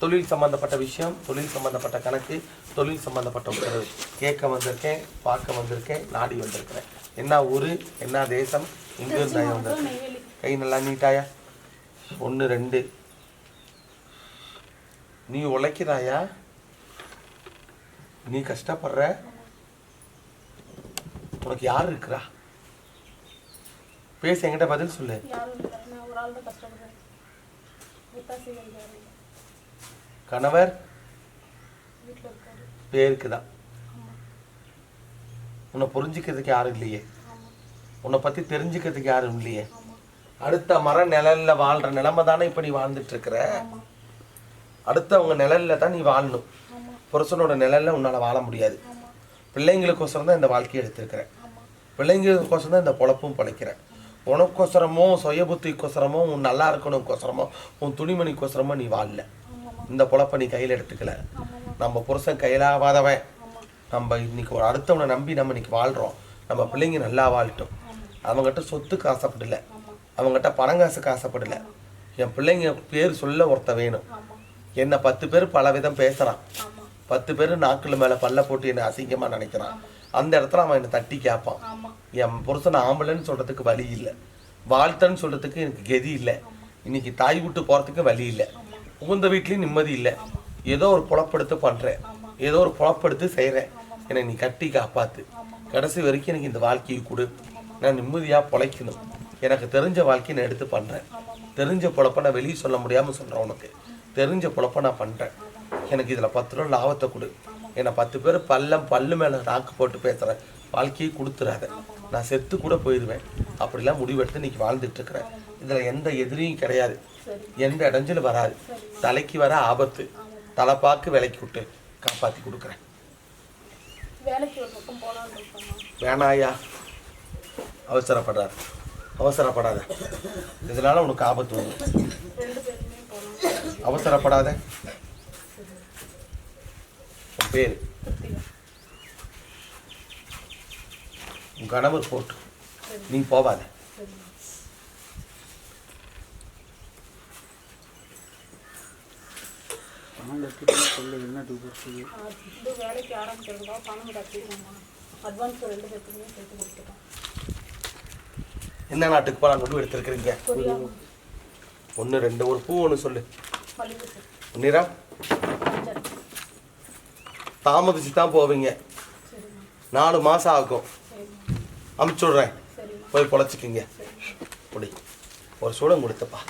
தொழில் சம்பந்தப்பட்ட விஷயம் தொழில் சம்பந்தப்பட்ட கணக்கு தொழில் சம்பந்தப்பட்ட உத்தரவு. கேட்க வந்திருக்கேன் பார்க்க வந்திருக்கேன் நாடி வந்திருக்கிறேன். என்ன ஊர் என்ன தேசம் எங்கே இருந்தா வந்திருக்கேன். கை நல்லா நீட்டாயா? ஒன்று ரெண்டு. நீ உழைக்கிறாயா? நீ கஷ்டப்படுற? உனக்கு யார் இருக்கிறா? பேச என்கிட்ட பதில் சொல்லு. கணவர் பேருக்கு தான் உன்னை புரிஞ்சுக்கிறதுக்கு யாரும் இல்லையே. உன்னை பற்றி தெரிஞ்சுக்கிறதுக்கு யாரும் இல்லையே. அடுத்த மர நிழல்ல வாழ்ற நிலைமை தானே இப்போ நீ வாழ்ந்துட்டு இருக்கிற ஆமாம் அடுத்தவங்க நிழல்ல தான் நீ வாழணும். புருஷனோட நிழல்ல உன்னால் வாழ முடியாது. பிள்ளைங்களுக்கோசரம் தான் இந்த வாழ்க்கையை எடுத்திருக்கிறேன் பிள்ளைங்களுக்கோசரம் தான் இந்த பொழப்பும் பிழைக்கிறேன் உனக்கோசரமோ சுய புத்திக்கோசரமோ உன் நல்லா இருக்கணும்க்கோசரமோ உன் துணிமணிக்கோசரமோ நீ வாழல. இந்த பொழப்பை நீ கையில் எடுத்துக்கல. நம்ம புருஷன் கையிலாகாதவன். நம்ம இன்னைக்கு ஒரு அடுத்தவனை நம்பி நம்ம இன்னைக்கு வாழ்கிறோம் நம்ம பிள்ளைங்க நல்லா வாழட்டும். அவங்ககிட்ட சொத்துக்கு ஆசைப்படல அவங்ககிட்ட பணம் காசுக்கு ஆசைப்படல என் பிள்ளைங்க பேர் சொல்ல ஒருத்த வேணும். என்னை பத்து பேர் பல விதம் பேசுகிறான் பத்து பேர் நாக்கில் மேலே பல்ல போட்டு என்னை அசிங்கமாக நினைக்கிறான். அந்த இடத்துல அவன் என்னை தட்டி கேட்பான். என் புருஷன் ஆம்பளைன்னு சொல்கிறதுக்கு வழி இல்லை. வாழ்த்தன்னு சொல்கிறதுக்கு எனக்கு கதி இல்லை. இன்னைக்கு தாய் விட்டு போகிறதுக்கு வழி இல்லை. உகுந்த வீட்லேயும் நிம்மதி இல்லை. ஏதோ ஒரு புலப்படுத்து பண்ணுறேன் ஏதோ ஒரு புலப்படுத்து செய்கிறேன் என்னை நீ கட்டி காப்பாற்று கடைசி வரைக்கும் எனக்கு இந்த வாழ்க்கையை கொடு. நான் நிம்மதியாக பொழைக்கணும். எனக்கு தெரிஞ்ச வாழ்க்கையை நான் எடுத்து பண்ணுறேன் தெரிஞ்ச பொழப்ப நான் வெளியே சொல்ல முடியாமல் சொல்கிறேன் உனக்கு. தெரிஞ்ச பொழப்ப நான் பண்ணுறேன் எனக்கு இதில் பத்து ரூபா லாபத்தை கொடு. என்னை பத்து பேர் பல்லம் பல்லு மேலே ராக்கு போட்டு பேசுகிறேன் வாழ்க்கையை கொடுத்துறாத. நான் செத்து கூட போயிடுவேன் அப்படிலாம் முடிவெடுத்து இன்னைக்கு வாழ்ந்துட்டு இருக்கிறேன் இதில் எந்த எதிரியும் கிடையாது. எந்த இடைஞ்சலும் வராது. தலைக்கு வர ஆபத்து தலைப்பாக்கு விலைக்கு விட்டு காப்பாற்றி கொடுக்குறேன். வேணாயா அவசரப்படாத. அவசரப்படாத. இதனால உனக்கு ஆபத்து வரும் அவசரப்படாத. பேர். உன் கணவர் போட்டு. நீ இது வேலைக்கு ஆரம்பிச்சிருந்தோம் பணம் கட்டிடுவோம்மா அட்வான்ஸ் ரெண்டு பேர்த்துக்குமே சேர்த்து கொடுத்துட்டோம். என்ன நாட்டுக்கு போகலாம் முடிவு எடுத்திருக்கிறீங்க? ஒன்று ரெண்டு ஒரு பூ ஒன்று சொல்லு. சரி தாமதிச்சு தான் போவீங்க. நாலு மாதம் ஆகும். சரிம்மா. அமுச்சு விட்றேன். சரிம்மா போய் பொழைச்சிக்கிங்க. அப்படி ஒரு சூடம் கொடுத்தப்பா.